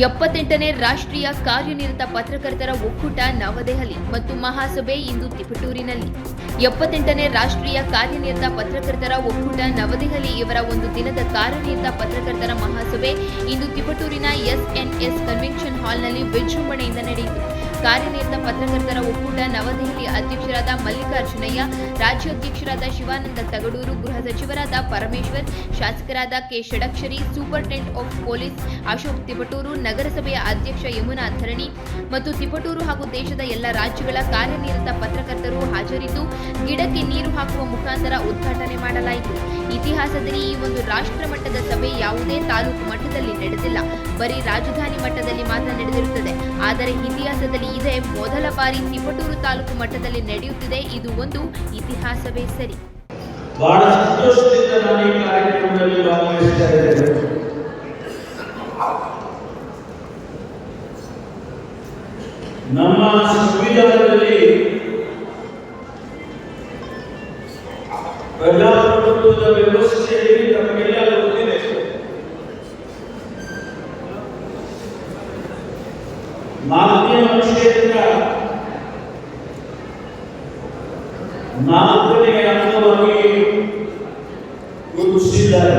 ಎಪ್ಪತ್ತೆಂಟನೇ ರಾಷ್ಟ್ರೀಯ ಕಾರ್ಯನಿರತ ಪತ್ರಕರ್ತರ ಒಕ್ಕೂಟ ನವದೆಹಲಿ ಮತ್ತು ಮಹಾಸಭೆ ಇಂದು ತಿಪಟೂರಿನಲ್ಲಿ. ಎಪ್ಪತ್ತೆಂಟನೇ ರಾಷ್ಟ್ರೀಯ ಕಾರ್ಯನಿರತ ಪತ್ರಕರ್ತರ ಒಕ್ಕೂಟ ನವದೆಹಲಿ ಇವರ ಒಂದು ದಿನದ ಕಾರ್ಯನಿರತ ಪತ್ರಕರ್ತರ ಮಹಾಸಭೆ ಇಂದು ತಿಪಟೂರಿನ ಎಸ್ಎನ್ಎಸ್ ಕನ್ವೆನ್ಷನ್ ಹಾಲ್ನಲ್ಲಿ ವಿಜೃಂಭಣೆಯಿಂದ ನಡೆಯಿತು. ಕಾರ್ಯನಿರತ ಪತ್ರಕರ್ತರ ಒಕ್ಕೂಟ ನವದೆಹಲಿ ಅಧ್ಯಕ್ಷರಾದ ಮಲ್ಲಿಕಾರ್ಜುನಯ್ಯ, ರಾಜ್ಯಾಧ್ಯಕ್ಷರಾದ ಶಿವಾನಂದ ತಗಡೂರು, ಗೃಹ ಸಚಿವರಾದ ಪರಮೇಶ್ವರ್, ಶಾಸಕರಾದ K Shadakshari, superintendent of police Ashok Tiptur, ನಗರಸಭೆಯ ಅಧ್ಯಕ್ಷ ಯಮುನಾ ಧರಣಿ ಮತ್ತು ತಿಪಟೂರು ಹಾಗೂ ದೇಶದ ಎಲ್ಲ ರಾಜ್ಯಗಳ ಕಾರ್ಯನಿರತ ಪತ್ರಕರ್ತರು ಹಾಜರಿದ್ದು, ಗಿಡಕ್ಕೆ ನೀರು ಹಾಕುವ ಮುಖಾಂತರ ಉದ್ಘಾಟನೆ ಮಾಡಲಾಯಿತು. ಇತಿಹಾಸದಲ್ಲಿ ಈ ಒಂದು ರಾಷ್ಟ್ರ ಮಟ್ಟದ ಸಭೆ ಯಾವುದೇ ತಾಲೂಕು ಮಟ್ಟದಲ್ಲಿ ನಡೆದಿಲ್ಲ. ಬರೀ ರಾಜಧಾನಿ ಮಟ್ಟದಲ್ಲಿ ಮಾತ್ರ ನಡೆದಿರುತ್ತದೆ. ಆದರೆ ಇತಿಹಾಸದಲ್ಲಿ ಇದೇ. ಮೊದಲ ಬಾರಿ ತಿಪಟೂರು ತಾಲೂಕು ಮಟ್ಟದಲ್ಲಿ ನಡೆಯುತ್ತಿದೆ. ಇದು ಒಂದು ಇತಿಹಾಸವೇ ಸರಿ. ನಮ್ಮ ಸಂವಿಧಾನದಲ್ಲಿ ಪ್ರಜಾಪ್ರಭುತ್ವದ ವ್ಯವಸ್ಥೆಯಲ್ಲಿ ನಮಗೆಲ್ಲ ಗೊತ್ತಿದೆ ಮಾಧ್ಯಮ ಕ್ಷೇತ್ರ ನಾಲ್ಕನೇ ಅಂಗವಾಗಿ ಗುರುತಿಸಿದ್ದಾರೆ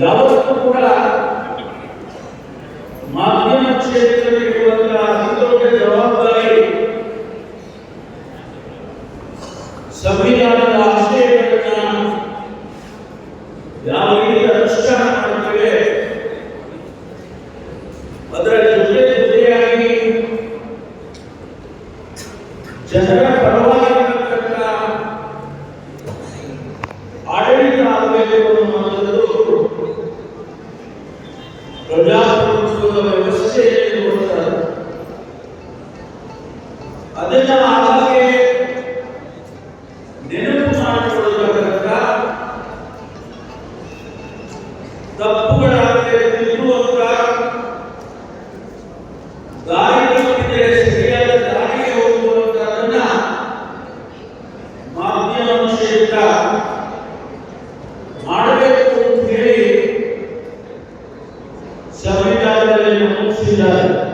ಯಾವತ್ತೂ ಕೂಡ ಜನರ ಪರವಾಗಿರತಕ್ಕಂಥ ಆಡಳಿತ ಆಗಬೇಕು ಅನ್ನುವಂಥದ್ದು ಪ್ರಜಾಪ್ರಭುತ್ವದ ವ್ಯವಸ್ಥೆಯಲ್ಲಿ ಬರುತ್ತದೆ ಅದನ್ನ ಹಾಗೆ ನೆನಪು ಮಾಡಿಕೊಳ್ಳತಕ್ಕಂಥ ತಪ್ಪುಗಳಾಗದೆ ತಿದ್ದುವಂತ ಕ್ಷೇತ್ರ ಮಾಡಬೇಕು ಅಂತ ಹೇಳಿ ಸಂವಿಧಾನದಲ್ಲಿ ನಮೂದಿಸಿದ್ದಾರೆ